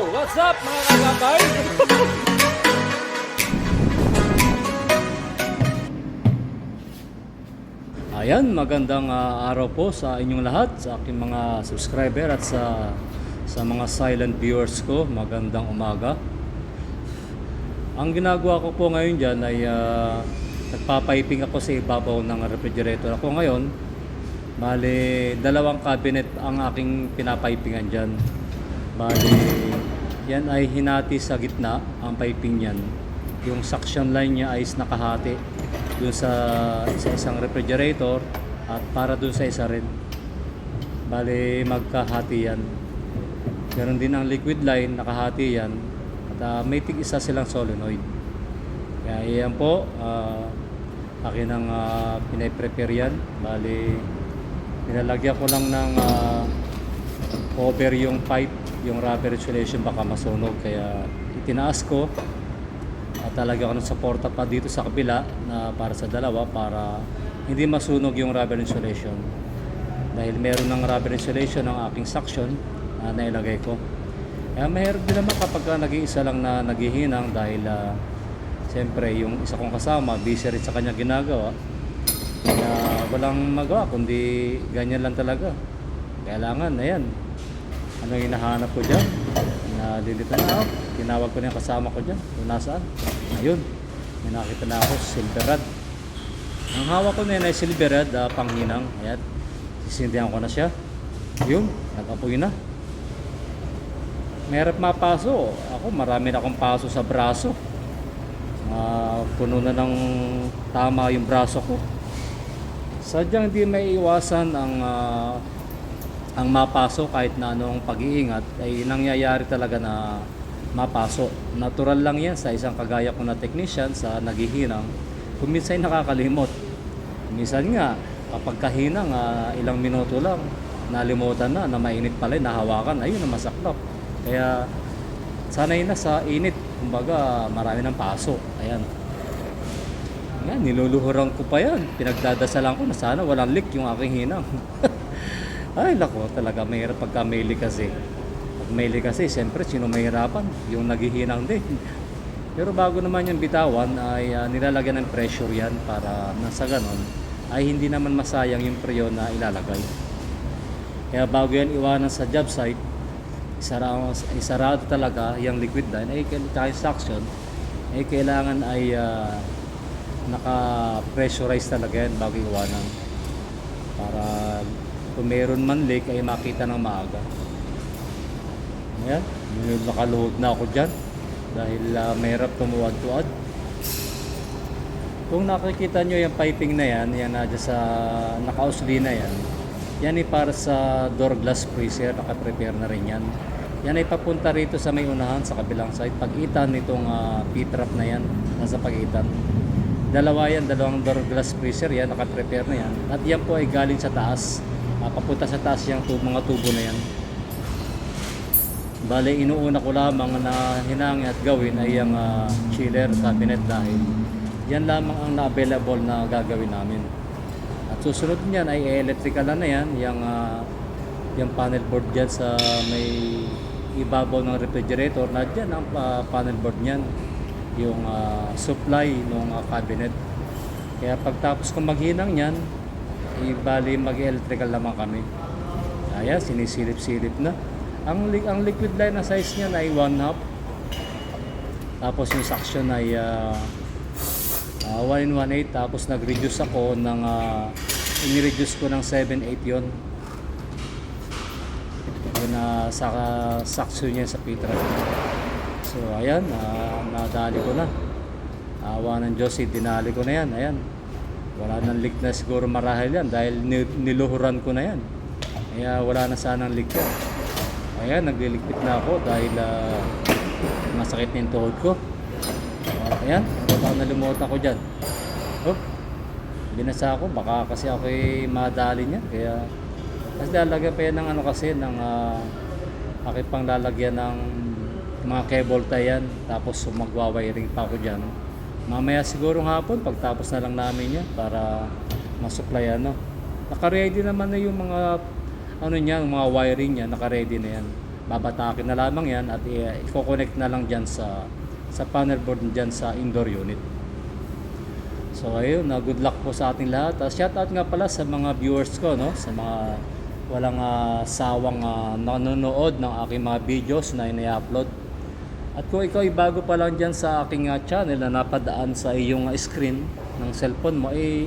What's up mga kagabay? Ayan, magandang ah, araw po sa inyong lahat, sa aking mga subscriber at sa sa mga silent viewers ko. Magandang umaga. Ang ginagawa ko po ngayon dyan ay ah, nagpapiping ako sa ibabaw ng refrigerator. Ako ngayon, bali dalawang cabinet ang aking pinapipingan dyan. Bali, yan ay hinati sa gitna ang piping niyan. Yung suction line niya ay nakahati dun sa isa isang refrigerator at para dun sa isa rin. Bali, magkahati yan. Ganon din ang liquid line, nakahati yan. At ah, may tig isa silang solenoid. Kaya yan po, ah, akin ang uh, pinay-prepare yan. Bali, nilalagyan ko lang ng ah, cover yung pipe, yung rubber insulation baka masunog. Kaya itinaas ko at talaga ako ng suporta pa dito sa kabila na para sa dalawa para hindi masunog yung rubber insulation. Dahil meron ng rubber insulation ang aking suction na nailagay ko. Kaya mahirap din naman kapag ka nag-iisa lang na naghihinang dahil ah, siyempre yung isa kong kasama busy rin sa kanya ginagawa. Kaya walang magawa kundi ganyan lang talaga. Kailangan, ayan. Ano yung hinahanap ko dyan? Nalilito na ako. Tinawag ko na yung kasama ko dyan. Kung nasaan. Ayun. May nakita na ako, silver rod. Ang hawak ko na yun ay silver rod, ah, panghinang. Ayan. Sisindihan ko na siya. Yun, nag-apoy na. Merap mapaso. Ako, marami na akong paso sa braso. Ah, puno na ng tama yung braso ko. Sadyang hindi may iwasan ang ah, ang mapaso kahit na anong pag-iingat ay nangyayari talaga na mapaso. Natural lang yan sa isang kagaya ko na technician sa naghihinang. Kung minsan nakakalimot. Minsan nga, kapag kahinang, ah, ilang minuto lang, nalimutan na, na mainit pala, nahawakan, ayun na masaklap. Kaya sanay na sa init. Kumbaga, marami ng paso. Ayan. Yan, niluluhuran ko pa yan. Pinagdadasalan ko na sana walang leak yung aking hinang. Ay, lako, talaga mahirap pagka leak kasi. Pag leak kasi, siyempre, sino mahirapan? Yung naghihinang din. Pero bago naman yung bitawan, ay ah, nilalagyan ng pressure yan para nasa ganon, ay hindi naman masayang yung preyon na ilalagay. Kaya bago yan iwanan sa job site, isarado, isarado talaga yung liquid line, ay kaya suction, ay kailangan ay ah, naka-pressurize talaga yan bago iwanan. Para kung meron man leak ay makita ng maaga. Ayan, nakaluhod na ako dyan dahil uh, mahirap tumuwad-tuwad. Kung nakikita nyo yung piping na yan, yan na sa nakausli na yan, yan ay para sa door glass freezer, naka-prepare na rin yan. Yan ay papunta rito sa may unahan sa kabilang side. Pag-itan nitong uh, P-trap na yan, nasa pag-itan. Dalawa yan, dalawang door glass freezer yan, naka-prepare na yan. At yan po ay galing sa taas. Uh, papunta sa taas yung tu- mga tubo na yan. Bale, inuuna ko lamang na hinangin at gawin ay yung ah, chiller cabinet dahil yan lamang ang na-available na gagawin namin. At susunod niyan ay electrical na, na yan, yung, ah, yung panel board dyan sa may ibabaw ng refrigerator na dyan ang ah, panel board niyan yung ah, supply ng cabinet. Kaya pagtapos kong maghinang yan, ibali mag-electrical naman kami. Ayan, sinisilip-silip na. Ang, li- ang liquid line na size niya ay 1 half. Tapos yung suction ay uh, 1 in 1 8. Tapos nag-reduce ako ng, uh, in-reduce ko ng 7 8 yon Yun na sa suction niya sa pitra. So ayan, ah, nadali ko na. Awa ng Diyos, eh, dinali ko na yan. Ayan. Wala nang leak na siguro marahil yan dahil ni- niluhuran ko na yan. Kaya wala na sanang leak yan. Ayan, nagliligpit na ako dahil ah, masakit na yung tuhod ko. Uh, ayan, baka nalimutan ko dyan. Oh, binasa ako, baka kasi ako madali niya. Kaya, kasi lalagyan pa yan ng ano kasi, ng uh, aking pang lalagyan ng mga cable tie yan. Tapos magwa-wiring pa ako dyan. Mamaya siguro hapon, pagtapos na lang namin yan para masupply ano. Naka-ready naman na yung mga ano niya, mga wiring niya, naka-ready na yan. babatakin na lamang yan at i-connect na lang dyan sa sa panel board dyan sa indoor unit. So ayun, na good luck po sa ating lahat. Uh, shout out nga pala sa mga viewers ko, no? Sa mga walang ah, sawang ah, nanonood ng aking mga videos na ini-upload. At kung ikaw ay bago pa lang dyan sa aking ah, channel na napadaan sa iyong ah, screen ng cellphone mo, eh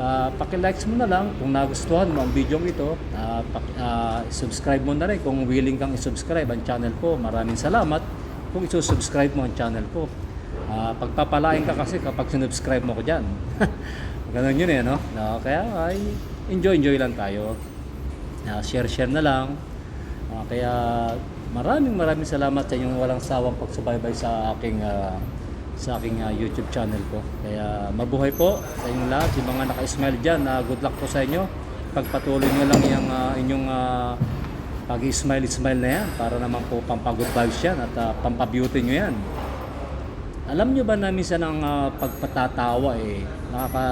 uh, paki-likes mo na lang kung nagustuhan mo ang video ito. Uh, paki- ah, subscribe mo na rin kung willing kang i-subscribe ang channel ko. Maraming salamat kung i-subscribe mo ang channel ko. Ah, pagpapalain ka kasi kapag sinubscribe mo ko dyan. Ganun yun eh, no? no kaya ay enjoy-enjoy lang tayo. Ah, share-share na lang. Ah, kaya maraming maraming salamat sa inyong walang sawang pagsubaybay sa aking ah, sa aking ah, YouTube channel ko. Kaya mabuhay po sa inyong lahat, yung mga naka-smile dyan, na good luck po sa inyo. Pagpatuloy nyo lang yung ah, inyong ah, pag-smile-smile na yan para naman po pampagod vibes yan at ah, pampabeauty nyo yan. Alam nyo ba na minsan ang ah, pagpatatawa eh, nakaka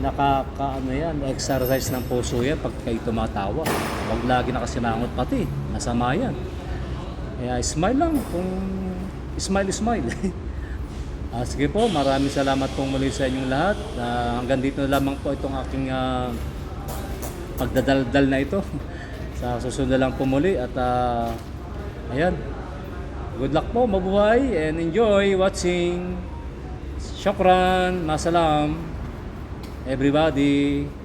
nakaka ano yan, exercise ng puso yan pag kayo tumatawa. Huwag lagi nakasimangot pati, masama yan. Kaya smile lang kung smile smile. Ah, sige po, maraming salamat po muli sa inyong lahat. Ah, hanggang dito lamang po itong aking ah, pagdadaldal na ito. sa susunod lang po muli at ah, ayan. Good luck po, mabuhay and enjoy watching. Shukran, masalam. Everybody.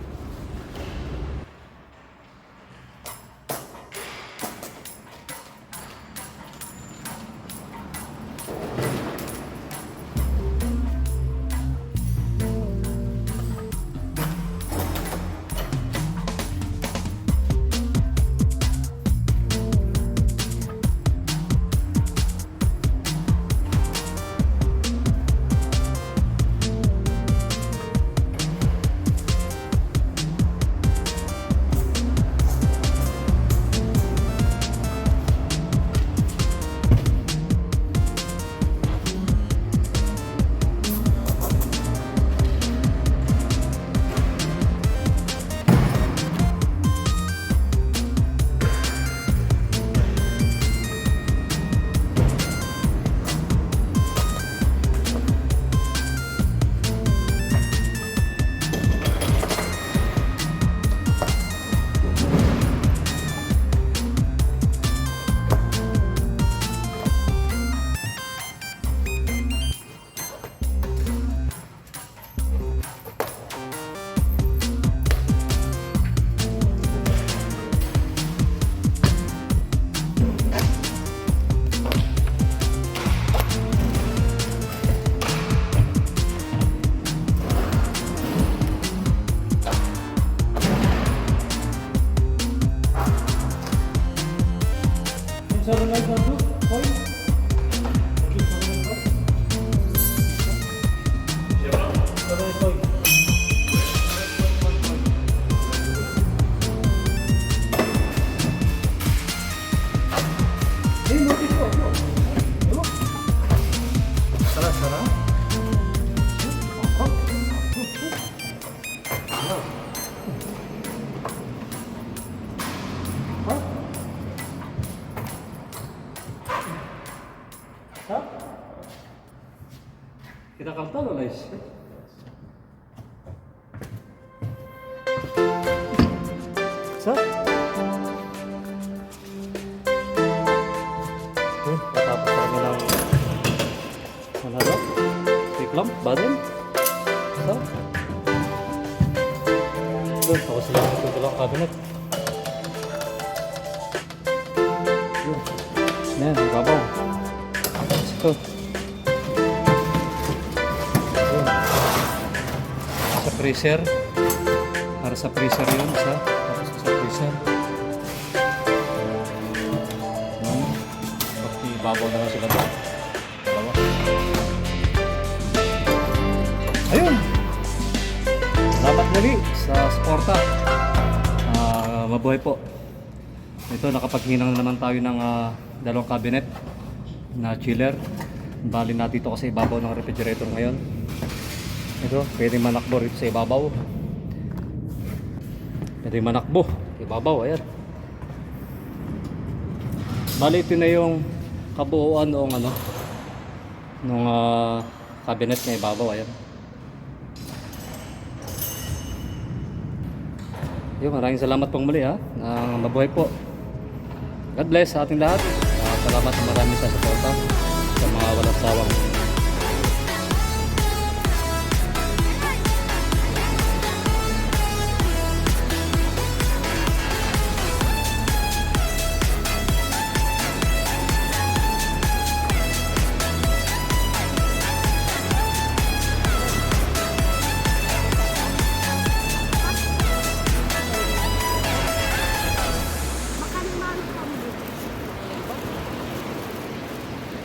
Kalta lo guys. Sa? Hmm, patapos pa kami ng daw? Tiklam? Baden? Sa? Doon, ako sila ng tutulang cabinet. Yan, ang babaw. Ito. Yun. Freezer. Para sa freezer yun, isa. Tapos sa freezer. Yun. Tapos ibabaw na lang sila doon. Dalawa. Ayun! Salamat muli sa suporta. Ah, mabuhay po. Ito, nakapaghinang na naman tayo ng ah, dalawang cabinet na chiller. Bali na dito kasi ibabaw ng refrigerator ngayon. Ito, pwede manakbo rito sa ibabaw. Pwede manakbo. Ibabaw, ayan. Bali, na yung kabuuan noong ano, nung ah, cabinet na ibabaw. Ayan. Yung maraming salamat pong muli ha. Nang mabuhay po. God bless sa ating lahat. Ah, salamat sa marami sa suporta sa mga walang sawang